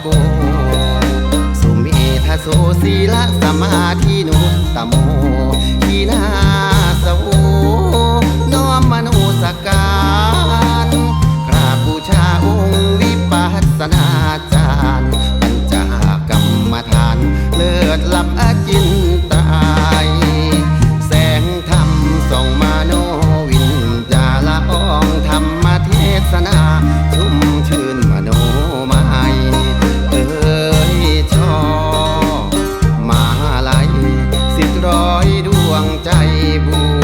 โกสุเมธาโสศีลสมาธินุตโมทีนาสวน้อมมนุสการกราบบูชาองค์วิปัสสนาจารย์ปัญจกรรมฐานเลิศลับ งใจบู